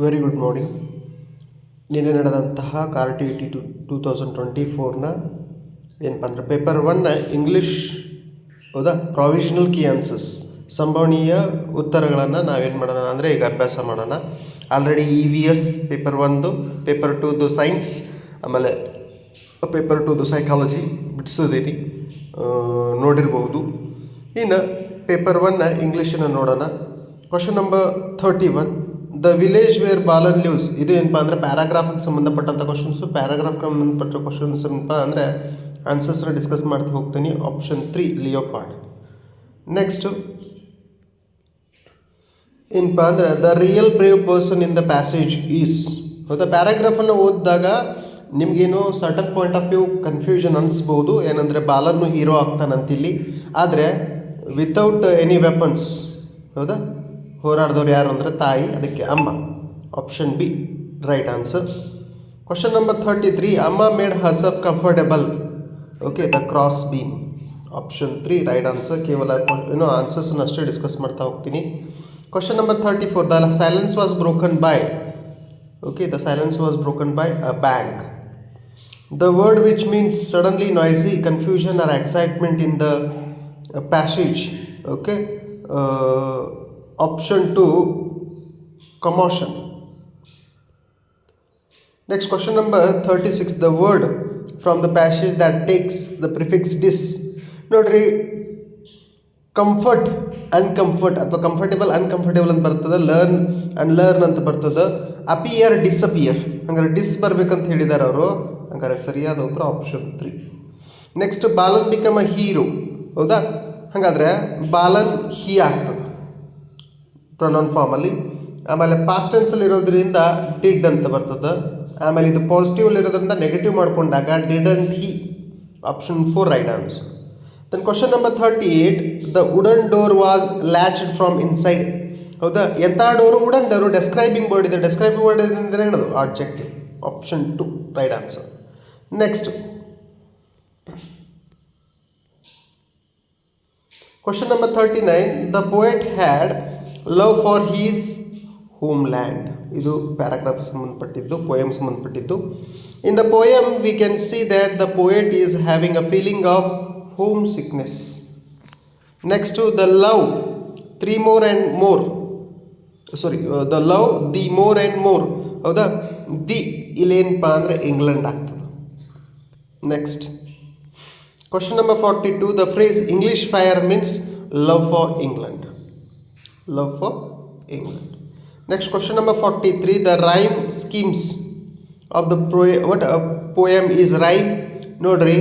Very good morning ನಿನ್ನೆ ನಡೆದಂತಹ KAR T T two two thousand twenty ಫೋರ್ನ ಏನಪ್ಪ ಅಂದರೆ ಪೇಪರ್ ಒನ್ನ ಇಂಗ್ಲೀಷ್ ಹೌದಾ ಪ್ರಾವಿಷನಲ್ ಕೀ ಆನ್ಸರ್ಸ್ ಸಂಭವನೀಯ ಉತ್ತರಗಳನ್ನು ನಾವೇನು ಮಾಡೋಣ ಅಂದರೆ ಈಗ ಅಭ್ಯಾಸ ಮಾಡೋಣ. Already E V S paper ಒನ್ದು paper ಟೂದು ಸೈನ್ಸ್ ಆಮೇಲೆ ಪೇಪರ್ ಟೂದು ಸೈಕಾಲಜಿ ಬಿಡಿಸಿದ್ದೀನಿ ನೋಡಿರ್ಬೋದು. ಇನ್ನು ಪೇಪರ್ ಒನ್ನ ಇಂಗ್ಲೀಷನ್ನು ನೋಡೋಣ. Question number thirty one the village where Balan lives ಇದು ಏನಪ್ಪ ಅಂದರೆ ಪ್ಯಾರಾಗ್ರಾಫಿಗೆ ಸಂಬಂಧಪಟ್ಟಂಥ ಕ್ವಶನ್ಸು ಪ್ಯಾರಾಗ್ರಾಫ್ಗೆ ಸಂಬಂಧಪಟ್ಟ ಕ್ವಶನ್ಸ್ ಏನಪ್ಪ ಅಂದರೆ ಆನ್ಸರ್ಸ್ನ ಡಿಸ್ಕಸ್ ಮಾಡ್ತಾ ಹೋಗ್ತೀನಿ. ಆಪ್ಷನ್ ತ್ರೀ ಲಿಯೋಪಾರ್ಡ್ ನೆಕ್ಸ್ಟು ಏನಪ್ಪ ಅಂದರೆ the real brave person in the passage is ಹೌದಾ ಪ್ಯಾರಾಗ್ರಾಫನ್ನು ಓದಿದಾಗ ನಿಮಗೇನು certain point of view confusion ಅನಿಸ್ಬೋದು. ಏನಂದರೆ ಬಾಲನ್ನು ಹೀರೋ ಆಗ್ತಾನಂತಿಲ್ಲಿ. ಆದರೆ ವಿತೌಟ್ ಎನಿ ವೆಪನ್ಸ್ ಹೌದಾ? ಹೋರಾಡಿದವ್ರು ಯಾರು ಅಂದರೆ ತಾಯಿ ಅದಕ್ಕೆ ಅಮ್ಮ. Option B right answer question number thirty three ಅಮ್ಮ made herself comfortable okay the cross beam option three right answer ಕೇವಲ ಏನೋ ಆನ್ಸರ್ಸನ್ನು ಅಷ್ಟೇ ಡಿಸ್ಕಸ್ ಮಾಡ್ತಾ ಹೋಗ್ತೀನಿ. Question number thirty four the silence was broken by okay the silence was broken by a bank the word which means suddenly noisy, confusion or excitement in the passage passage. Okay. Two commotion next question number question six 36. Word word the passage passage takes the prefix dis. ನೋಡ್ರಿ comfort uncomfort ಅಥವಾ comfortable uncomfortable ಅಂತ ಬರ್ತದೆ learn and learn ಅಂತ ಬರ್ತದೆ appear disappear ಹಂಗಾರೆ ಡಿಸ್ ಬರ್ಬೇಕಂತ ಹೇಳಿದ್ದಾರೆ ಅವರು ಹಂಗಾರೆ ಸರಿಯಾದ ಉತ್ತರ option three next Balan become a hero ಹೌದಾ ಹಾಗಾದರೆ ಬಾಲನ್ ಹೀ ಆಗ್ತದೆ ಪ್ರೊನೌನ್ ಫಾರ್ಮಲ್ಲಿ ಆಮೇಲೆ ಪಾಸ್ಟ್ ಟೆನ್ಸಲ್ಲಿ ಇರೋದ್ರಿಂದ ಡಿಡ್ ಅಂತ ಬರ್ತದೆ. ಆಮೇಲೆ ಇದು ಪಾಸಿಟಿವ್ ಇರೋದ್ರಿಂದ ನೆಗೆಟಿವ್ ಮಾಡಿಕೊಂಡಾಗ did and he option four right answer then question number thirty eight the wooden door was latched from inside ಹೌದಾ? ಎಂಥ door wooden door describing word ಇದೆ. ಡೆಸ್ಕ್ರೈಬಿಂಗ್ ವರ್ಡ್ ಅಂದರೆ ಏನದು? Objective option two right answer next question number thirty nine the poet had love for his home land ಇದು paragraph ಸಂಬಂಧಪಟ್ಟಿದ್ದು poem ಸಂಬಂಧಪಟ್ಟಿದ್ದು in the poem we can see that the poet is having a feeling of home sickness next the love three more and more sorry the love the more and more ಹೌದಾ the ಇಲ್ಲೇನಪ್ಪ ಅಂದರೆ England ಆಗ್ತದೆ next question number forty two the phrase English fire means love for England love for England next question number forty three the rhyme schemes of the ಪ್ರೊಯ what poem is rhyme ನೋಡ್ರಿ,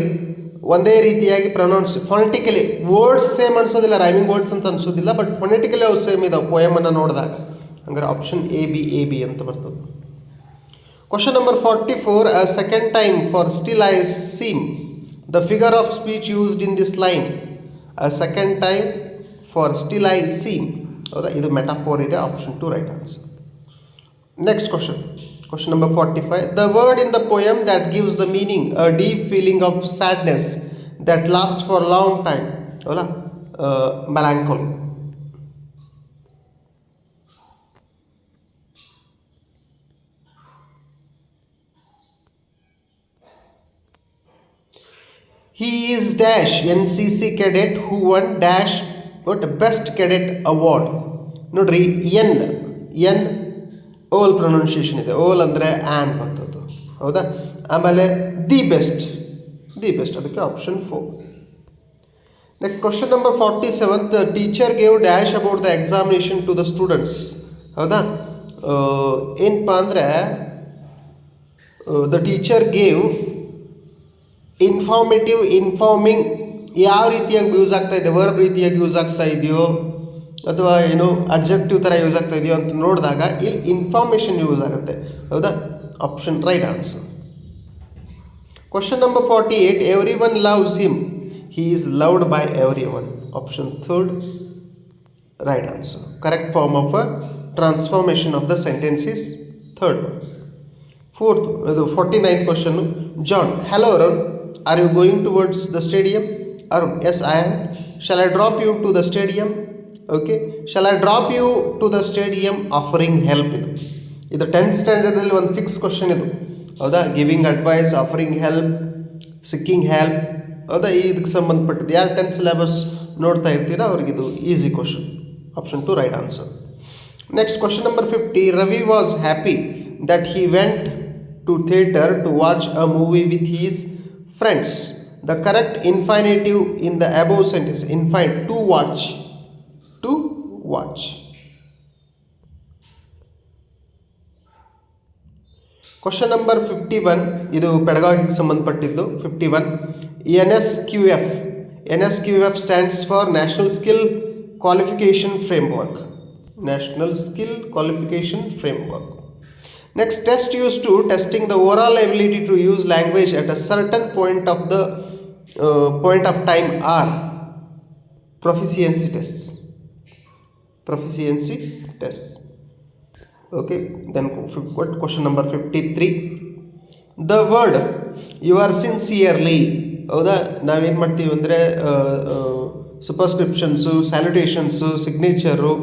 ಒಂದೇ ರೀತಿಯಾಗಿ pronounce phonetically words same ಅನ್ಸೋದಿಲ್ಲ rhyming words ಅಂತ ಅನ್ಸೋದಿಲ್ಲ but ಫೊನೆಟಿಕಲಿ ಅವು same ಇದಾವೆ ಪೋಯಮನ್ನು ನೋಡಿದಾಗ. ಹಂಗಾರೆ option A B A B ಅಂತ ಬರ್ತದೆ. Question number forty four a second time for still I seem the figure of speech used in this line a second time for still I seem ಹೌದಾ ಇದು metaphor ಇದೆ option two right answer next question question number forty five the word in the poem that gives the meaning a deep feeling of sadness that last for long time ಹೌದಾ melancholy He is dash NCC cadet who won dash what best cadet award. ನೋಡ್ರಿ N N ಓಲ್ pronunciation ಇದೆ. ಓಲ್ ಅಂದರೆ an ಬರ್ತದ್ದು ಹೌದಾ? ಆಮೇಲೆ the best the best ಅದಕ್ಕೆ option four next question number forty seven the teacher gave dash about the examination to the students ಹೌದಾ ಏನಪ್ಪ ಅಂದರೆ the teacher gave informative informing ಯಾವ ರೀತಿಯಾಗಿ ಯೂಸ್ ಆಗ್ತಾ ಇದೆ ವರ್ಬ್ ರೀತಿಯಾಗಿ ಯೂಸ್ ಆಗ್ತಾ ಇದೆಯೋ ಅಥವಾ ಏನು ಅಬ್ಜೆಕ್ಟಿವ್ ಥರ ಯೂಸ್ ಆಗ್ತಾ ಇದೆಯೋ ಅಂತ ನೋಡಿದಾಗ ಇಲ್ಲಿ ಇನ್ಫಾರ್ಮೇಷನ್ ಯೂಸ್ ಆಗುತ್ತೆ ಹೌದಾ option right answer question number forty eight everyone loves him he is loved by everyone option third right answer correct form of a transformation of the sentence is third one fourth ಇದು forty ninth question John hello Arun are you going towards the stadium Arun yes I am shall I drop you to the stadium okay shall I drop you to the stadium offering help ಇದು? ಇದು tenth ಸ್ಟ್ಯಾಂಡರ್ಡಲ್ಲಿ ಒಂದು fix question ಇದು. ಹೌದಾ? Giving advice offering help seeking help ಹೌದಾ? ಇದಕ್ಕೆ ಸಂಬಂಧಪಟ್ಟಿದ್ದು. ಯಾರು ಟೆಂತ್ ಸಿಲೆಬಸ್ ನೋಡ್ತಾ ಇರ್ತೀರಾ? ಅವ್ರಿಗಿದು easy question option two right answer next question number fifty Ravi was happy that he went to theatre to watch a movie with his friends the correct infinitive in the above sentence infinitive to watch watch question number fifty one ಇದು ಪೆಡಗಾಗಿಗೆ ಸಂಬಂಧಪಟ್ಟಿದ್ದು fifty one N S Q F N S Q F stands for national skill qualification framework national skill qualification framework next test use to testing the overall ability to use language at a certain point of the point of time or proficiency tests Proficiency tests okay, then fif- what? Question number 53 the word, you are sincerely, ಹೌದಾ? ನಾವೇನು ಮಾಡ್ತೀವಿ ಅಂದರೆ ಸುಪರ್ಸ್ಕ್ರಿಪ್ಷನ್ಸು ಸ್ಯಾಲ್ಯುಟೇಷನ್ಸು signature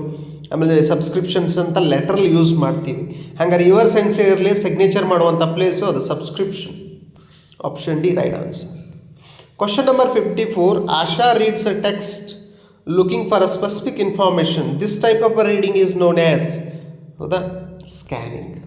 ಆಮೇಲೆ subscriptions ಅಂತ ಲೆಟ್ರಲ್ಲಿ use ಮಾಡ್ತೀವಿ. ಹಾಗಾದ್ರೆ your sincerely signature ಮಾಡುವಂಥ place ಅದು subscription option D right answer Question number 54 Asha reads a text. Looking for a specific information. This type of reading is known as the scanning.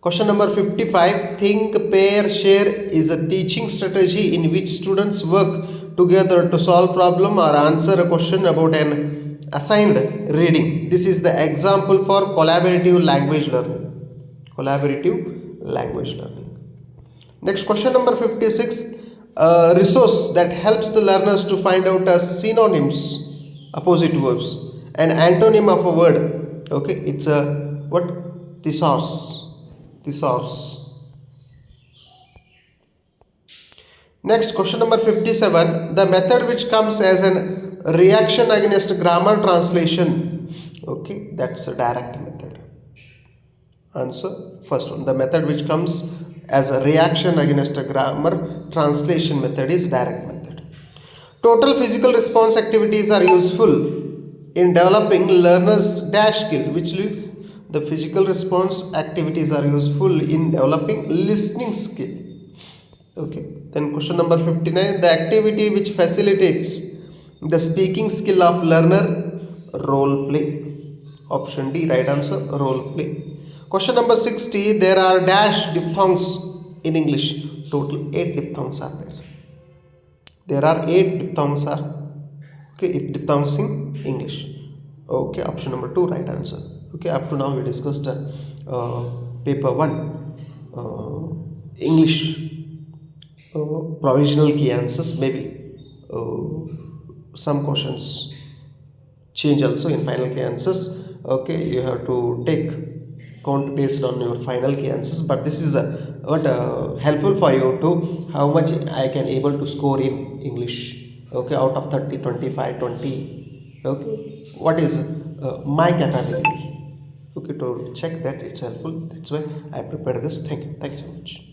Question number 55 Think, pair, share is a teaching strategy in which students work together to solve problem or answer a question about an assigned reading. This is the example for collaborative language learning. Collaborative language learning. Next question number 56 a resource that helps the learners to find out as synonyms opposite verbs an antonym of a word. Okay it's a what? Thesaurus. Thesaurus. Next question number 57 the method which comes as an reaction against grammar translation. Okay that's a direct method. Answer first one. The method which comes as a reaction against a grammar translation method is direct method. Total physical response activities are useful in developing learners dash skill which leads the physical response activities are useful in developing listening skill. Okay. Then question number 59 the activity which facilitates the speaking skill of learner role play. Option D right answer role play. Question number 60 there are dash diphthongs in English. Total 8 diphthongs are there. There are 8 diphthongs are okay it diphthongs in English. Okay option number 2 right answer. Okay up to now we discussed uh, uh, paper 1 uh, English uh, provisional key answers maybe uh, some questions change also in final key answers okay you have to take count based on your final key answers but this is uh, what uh, helpful for you to how much i can able to score in english okay out of 30 25 20 okay? What is uh, my capability? Okay to check that it's helpful. That's why i prepared this. Thank you. Thank you so much